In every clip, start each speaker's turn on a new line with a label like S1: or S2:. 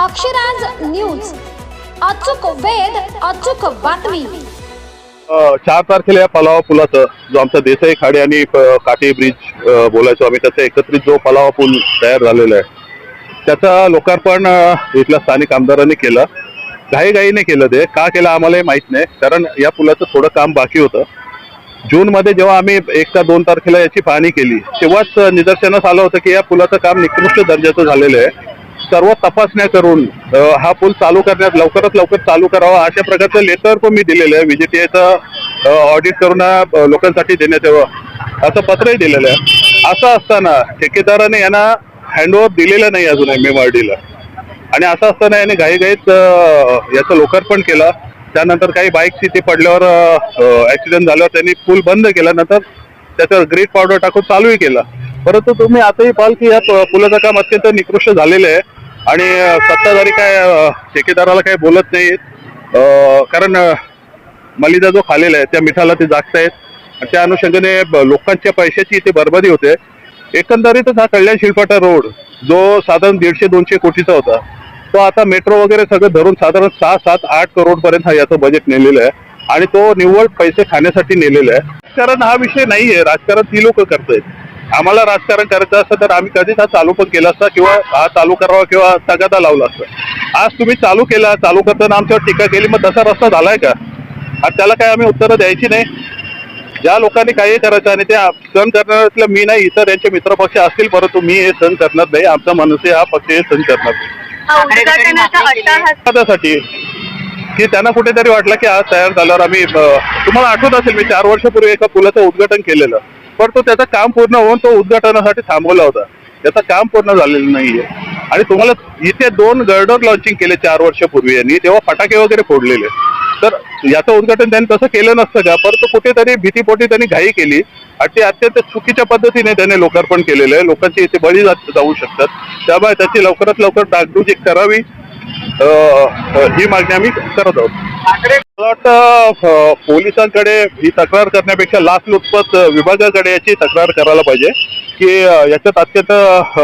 S1: Akshraj news. अचूक वेध अचूक बातमी.
S2: चार तारखेला या पलावा पुलाचं जो आमचा देसाई खाडी आणि प- काटे ब्रिज बोलायचो आम्ही त्याचा एकत्रित जो पलावा पूल तयार झालेला आहे त्याचा लोकार्पण इथल्या स्थानिक आमदारांनी केलं. घाईघाईने केलं ते. का केलं आम्हालाही माहीत नाही कारण या पुलाचं थोडं काम बाकी होतं. जूनमध्ये जेव्हा आम्ही एक का दोन तारखेला याची पाहणी केली तेव्हाच निदर्शनास आलं होतं की या पुलाचं काम निकृष्ट दर्जाचं झालेलं आहे. सर्व तपासण्या करून हा पूल चालू करण्यात लवकरात लवकर चालू करावा अशा प्रकारचं लेटर पण मी दिलेलं आहे. व्हीजीटीआयचं ऑडिट करून लोकांसाठी देण्यात यावं असं पत्रही दिलेलं आहे. असं असताना ठेकेदाराने यांना हँडओव्हर दिलेलं नाही अजून एम एम आर डीला आणि असं असताना याने घाईघाईत याचं लोकार्पण केलं. त्यानंतर काही बाईक्स इथे पडल्यावर ऍक्सिडेंट झाल्यावर त्यांनी पूल बंद केला नंतर त्याच्यावर ग्रीट पावडर टाकून चालूही केलं. परंतु तुम्ही आताही पाहाल की या पुलाचं काम अत्यंत निकृष्ट झालेलं आहे. आणि सत्ताधारी काय ठेकेदाराला काही बोलत नाहीत. कारण मलिदा जो खालेला आहे त्या मिठाला ते जागतायत. आणि त्या अनुषंगाने लोकांच्या पैशाची इथे बरबादी होते. एकंदरीतच हा कल्याण शिलपाटा रोड जो साधारण दीडशे दोनशे कोटीचा होता तो आता मेट्रो वगैरे सगळं धरून साधारण सहा सात आठ करोडपर्यंत हा याचं बजेट नेलेलं आहे. आणि तो निव्वळ पैसे खाण्यासाठी नेलेला आहे. राजकारण हा विषय नाहीये. राजकारण ती लोक करतायत. आम्हाला राजकारण करायचं असतं तर आम्ही कधीच हा चालू पण केला असता किंवा हा चालू करावा किंवा तगादा लावला असता. आज तुम्ही चालू केला चालू करताना आमच्यावर टीका केली मग तसा रस्ता झालाय का? आणि त्याला काय आम्ही उत्तरं द्यायची नाही? ज्या लोकांनी काही करायचं आणि ते सहन करणाऱ्यातलं मी नाही इतर यांचे मित्रपक्ष असतील परंतु मी हे सहन करणार नाही आमचा मनसे हा पक्ष हे सहन करणार नाही. की त्यांना कुठेतरी वाटलं की आज तयार झाल्यावर आम्ही तुम्हाला आठवत असेल मी चार वर्षापूर्वी एका पुलाचं उद्घाटन केलेलं. पण तो त्याचं काम पूर्ण होऊन तो उद्घाटनासाठी थांबवला होता. त्याचं काम पूर्ण झालेलं नाहीये. आणि तुम्हाला इथे दोन गर्डर लॉन्चिंग केले चार वर्षापूर्वी यांनी तेव्हा फटाके वगैरे फोडलेले. तर याचं उद्घाटन त्यांनी तसं केलं नसतं का? परंतु कुठेतरी भीतीपोटी त्यांनी घाई केली आणि ते अत्यंत चुकीच्या पद्धतीने त्याने लोकार्पण केलेलं आहे. लोकांचे इथे बळी जाऊ शकतात. त्यामुळे त्याची लवकरात लवकर डागडुजी करावी ही मागणी आम्ही करत आहोत. मला वाटतं पोलिसांकडे ही तक्रार करण्यापेक्षा लाचलुचपत विभागाकडे याची तक्रार करायला पाहिजे की याच्यात अत्यंत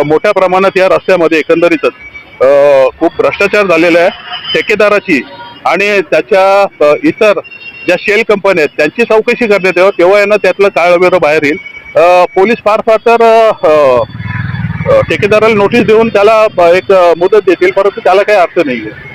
S2: मोठ्या प्रमाणात या रस्त्यामध्ये एकंदरीतच खूप भ्रष्टाचार झालेला आहे. ठेकेदाराची आणि त्याच्या इतर ज्या शेल कंपन्या आहेत त्यांची चौकशी करण्यात यावं. तेव्हा यांना त्यातलं काळवेरं बाहेर येईल. पोलीस फार फार तर ठेकेदाराला नोटीस देऊन त्याला एक मुदत देतील परंतु त्याला काही अर्थ नाही आहे